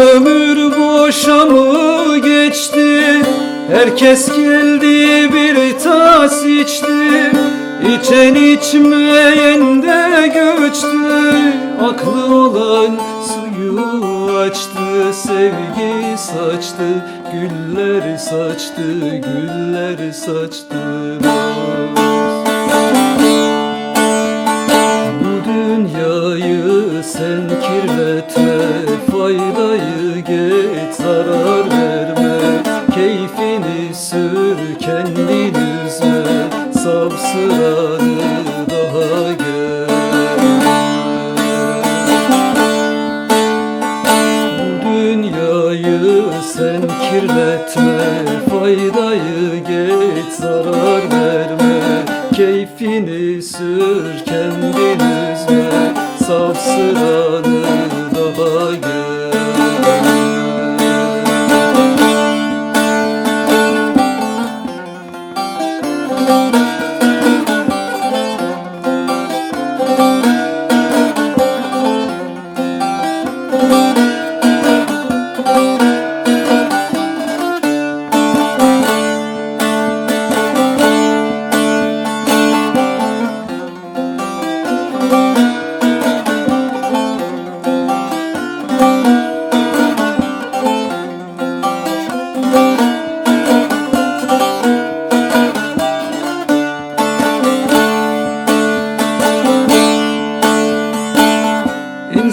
ömür boşa mı geçti? Herkes geldi bir tas içti. İçen içmeyen de göçtü. Aklı olan suyu açtı Sevgi saçtı. Güller saçtı Güller saçtı Faydayı geç zarar verme. Keyfini sür kendin üzme. Sap sıranı daha gel. Bu dünyayı sen kirletme. Faydayı geç zarar verme. Keyfini sür kendin üzme. Saf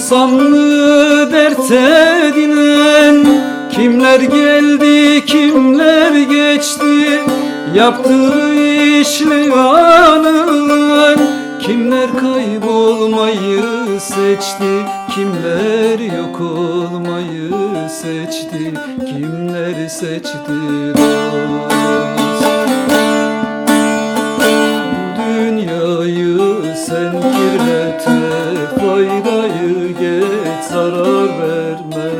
İnsanlığı dert edinen Kimler geldi kimler geçti? Yaptığı işle anılan Kimler kaybolmayı seçti Kimler yok olmayı seçti Kimler seçti dost? Dünyayı sen kirletme Faydayı geç zarar verme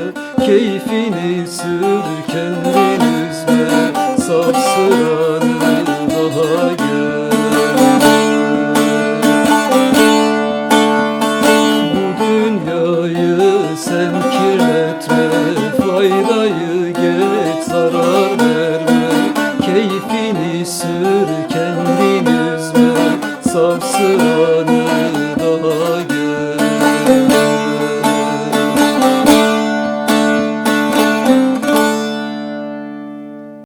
Keyfini sür kendin üzme Saf kirletme Faydayı geç zarar verme. Keyfini sür kendin üzme. Saf sıranı